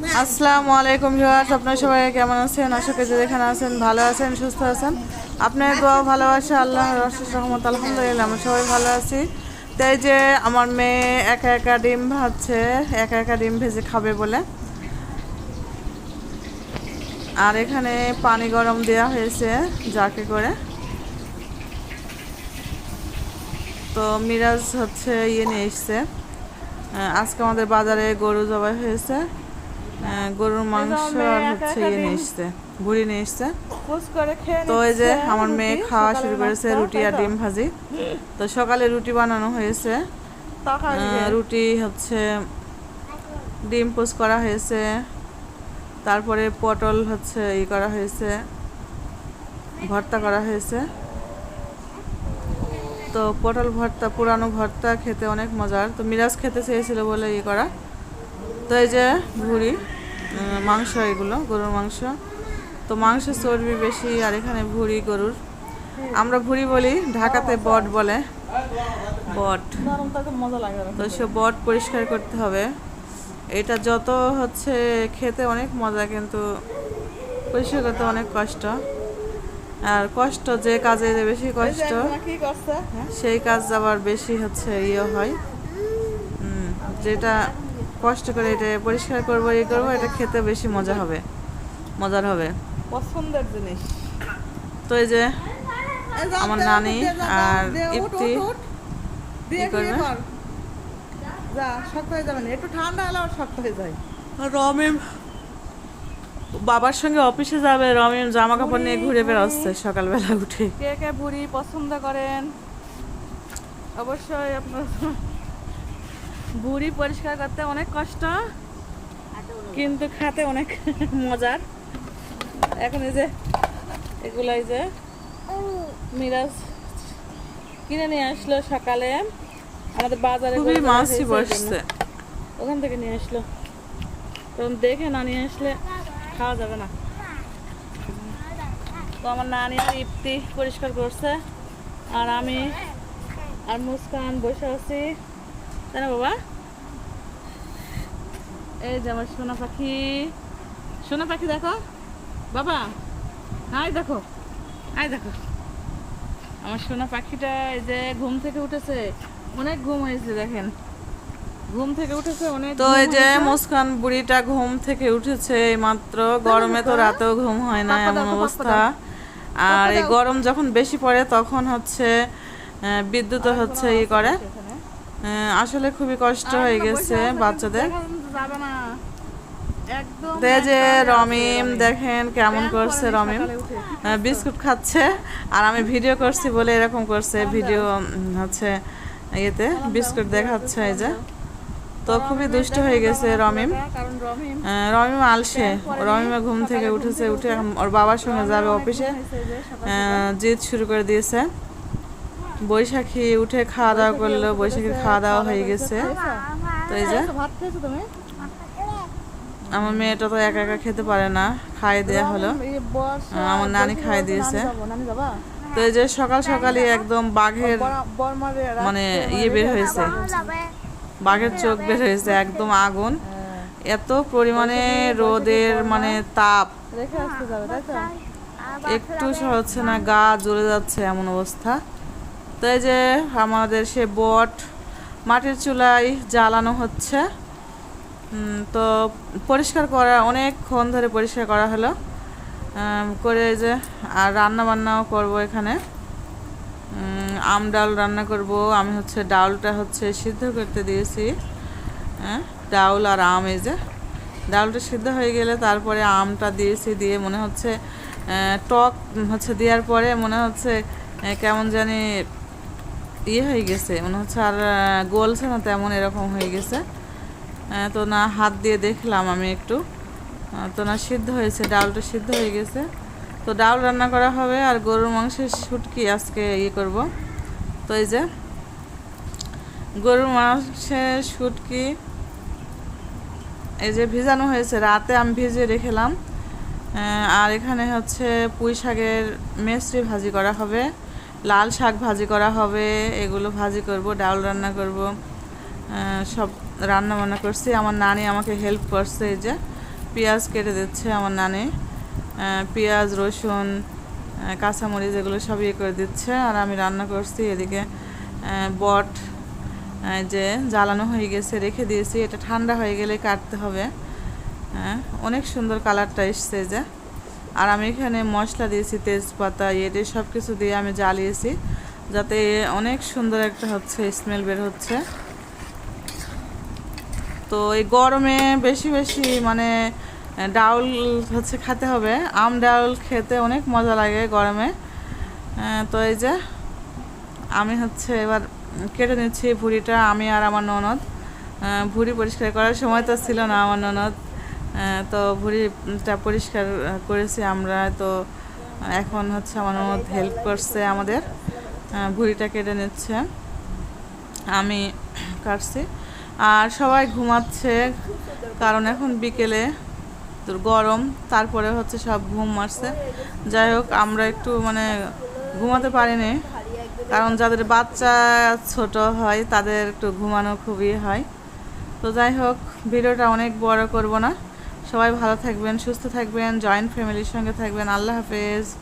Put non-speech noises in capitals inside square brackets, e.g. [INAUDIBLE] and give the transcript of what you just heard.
আসসালামু আলাইকুম ভিউয়ার্স, আপনারা সবাই কেমন আছেন? আশা করি যেখানে আছেন, ভালো আছেন, সুস্থ আছেন। আপনার দোয়া, ভালোবাসা আল্লাহ রহমত, আলহামদুলিল্লাহ, আমরা সবাই ভালো আছি। তাই যে আমার মেয়ে একা একা ডিম ভাজছে, একা একা ডিম ভেজে খাবে বলে। আর এখানে পানি গরম দেওয়া হয়েছে, যাকে করে। তো মিরাজ হচ্ছে ইয়ে নিয়ে এসছে। আজকে আমাদের বাজারে গরু জবাই হয়েছে। গরুর মাংস আর হচ্ছে ইয়ে নিয়ে এসছে ভুড়ি নিয়ে এসছে। তো এই যে আমার মেয়ে খাওয়া শুরু করেছে রুটি আর ডিম ভাজি। তো সকালে রুটি বানানো হয়েছে। রুটি হচ্ছে ডিম পোস্ট করা হয়েছে। তারপরে পটল হচ্ছে ই করা হয়েছে ভর্তা করা হয়েছে। তো পটল ভর্তা পুরানো ভর্তা খেতে অনেক মজার। তো মিরাজ খেতে চেয়েছিল বলে ই করা। তো এই যে ভুড়ি মাংস এগুলো, গরুর মাংস। তো মাংসের চর্বি বেশি, আর এখানে ভুড়ি, গরুর। আমরা ভুড়ি বলি, ঢাকাতে বট বলে। বট। তো সে বট পরিষ্কার করতে হবে। এটা যত হচ্ছে, খেতে অনেক মজা, কিন্তু পরিষ্কার করতে অনেক কষ্ট। আর কষ্ট যে কাজে বেশি কষ্ট? সেই কাজ আবার বেশি হচ্ছে ইয়ে হয়। যেটা কষ্ট করে এটা পরিষ্কার করব ইয়ে করব এটা খেতে বেশি মজা হবে। মজার হবে। পছন্দের জিনিস। তো এই যে আমার নানি আর কি করবে? যা শক্ত হয়ে যাবে না। একটু ঠান্ডা হলে আবার শক্ত হয়ে যায়। রমিম বাবার সঙ্গে অফিসে যাবে রমিম জামা কাপড় নিয়ে ঘুরে বেড়াচ্ছে সকালবেলা উঠে। কে কে বুড়ি পছন্দ করেন? অবশ্যই আপনার বুড়ি পরিষ্কার করতে অনেক কষ্ট কিন্তু খেতে অনেক [LAUGHS] মজার। এখন এই যে এগুলো এই যে মিরাজ কিনে নিয়ে আসলো সকালে। আমাদের বাজারে খুবই। বসছে। ওখান থেকে নিয়ে আসলো। তখন দেখে না নিয়ে আসলে খাওয়া যাবে না। তো আমার নানি আর ইপ্তি পরিষ্কার করছে। আর আমি আর মুস্কান বসে আছি। তাই না বাবা এই যে আমার সোনা পাখি সোনা পাখি দেখো বাবা দেখো দেখো আমার সোনা পাখিটা এই যে ঘুম থেকে উঠেছে অনেক ঘুম হয়েছে দেখেন ঘুম থেকে উঠেছে অনেক তো এই যে। মুস্কান বুড়িটা ঘুম থেকে উঠেছে মাত্র গরমে তো রাতেও ঘুম হয় না এমন অবস্থা আর এই গরম যখন বেশি পড়ে তখন হচ্ছে বিদ্যুৎ হচ্ছে ই করে আসলে খুবই কষ্ট হয়ে গেছে বাচ্চাদের। যে রমিম দেখেন কেমন করছে রমিম। আহ, বিস্কুট খাচ্ছে। আর আমি ভিডিও করছি বলে এরকম করছে। ভিডিও হচ্ছে ইয়েতে বিস্কুট দেখাচ্ছে এই যে। তো খুবই দুষ্ট হয়ে গেছে রমিম। রমিম আলসে। রমিমে ঘুম থেকে উঠেছে উঠে ওর বাবার সঙ্গে যাবে অফিসে। জিদ শুরু করে দিয়েছে। বৈশাখী উঠে খাওয়া দাওয়া করল, বৈশাখীর খাওয়া দাওয়া হয়ে গেছে। তো এই যে, আমার মেয়েটা তো একা একা খেতে পারে না, খাইয়ে দেওয়া হলো। আমার নানি খাইয়ে দিয়েছে। তো এই যে সকাল সকালই একদম বাঘের মানে ইয়ে বের হয়েছে। বাঘের চোখ বের হয়েছে, একদম আগুন। এত পরিমাণে রোদের মানে তাপ। একটু হচ্ছে না, গা জ্বলে যাচ্ছে এমন অবস্থা। তো এই যে আমাদের সে বট মাটির চুলায় জ্বালানো হচ্ছে। তো পরিষ্কার করা, অনেকক্ষণ ধরে পরিষ্কার করা হলো। করে যে, আর রান্না বান্নাও করব এখানে। আম ডাল রান্না করব। আমি হচ্ছে ডালটা হচ্ছে সিদ্ধ করতে দিয়েছি। হ্যাঁ ডাউল আর আম এই যে। ডালটা সিদ্ধ হয়ে গেলে তারপরে আমটা দিয়েছি, দিয়ে মনে হচ্ছে টক হচ্ছে দেওয়ার পরে মনে হচ্ছে কেমন জানি ইয়ে হয়ে গেছে, মনে হচ্ছে আর গলছে না তেমন এরকম হয়ে গেছে। তো না, হাত দিয়ে দেখলাম আমি একটু। তো না, সিদ্ধ হয়েছে, ডালটা সিদ্ধ হয়ে গেছে। তো ডাল রান্না করা হবে আর গরুর মাংসের শুটকি আজকে ইয়ে করব। তো এই যে, গরুর মাংসের শুটকি এই যে ভিজানো হয়েছে, রাতে আমি ভিজিয়ে রেখেলাম। আর এখানে হচ্ছে পুঁই শাকের মেসরি ভাজি করা হবে। লাল শাক ভাজি করা হবে, এগুলো ভাজি করব, ডাল রান্না করব সব রান্না বান্না করছি। আমার নানি আমাকে হেল্প করছে এই যে, পেঁয়াজ কেটে দিচ্ছে আমার নানি পেঁয়াজ, রসুন কাঁচামরিচ এগুলো সব ইয়ে করে দিচ্ছে আর আমি রান্না করছি এদিকে বট যে জ্বালানো হয়ে গেছে, রেখে দিয়েছি। এটা ঠান্ডা হয়ে গেলে কাটতে হবে। অনেক সুন্দর কালারটা এসছে যে। আর আমি এখানে মশলা দিয়েছি, তেজপাতা এটি সব কিছু দিয়ে আমি জ্বালিয়েছি, যাতে অনেক সুন্দর একটা হচ্ছে স্মেল বের হচ্ছে। তো এই গরমে বেশি বেশি মানে ডাউল হচ্ছে খেতে হবে। আম ডাউল খেতে অনেক মজা লাগে গরমে। তো এই যে আমি হচ্ছে এবার কেটে নিচ্ছি ভুড়িটা, আমি আর আমার ননদ। ভুড়ি পরিষ্কার করার সময় তো ছিল না আমার ননদ। তো ভুড়িটা পরিষ্কার করেছি আমরা। তো এখন হচ্ছে আমার ননদ হেল্প করছে আমাদের। ভুড়িটা কেটে নিচ্ছে। আমি কাটছি। আর সবাই ঘুমাচ্ছে, কারণ এখন বিকেলে তোর গরম, তারপরে হচ্ছে সব ঘুম মারছে যাই হোক, আমরা একটু মানে ঘুমাতে পারিনি, কারণ যাদের বাচ্চা ছোট হয়, তাদের একটু ঘুমানো খুবই হয়। তো যাই হোক, ভিডিওটা অনেক বড় করব না। সবাই ভালো থাকবেন সুস্থ থাকবেন জয়েন্ট ফ্যামিলির সঙ্গে থাকবেন। আল্লাহ হাফেজ।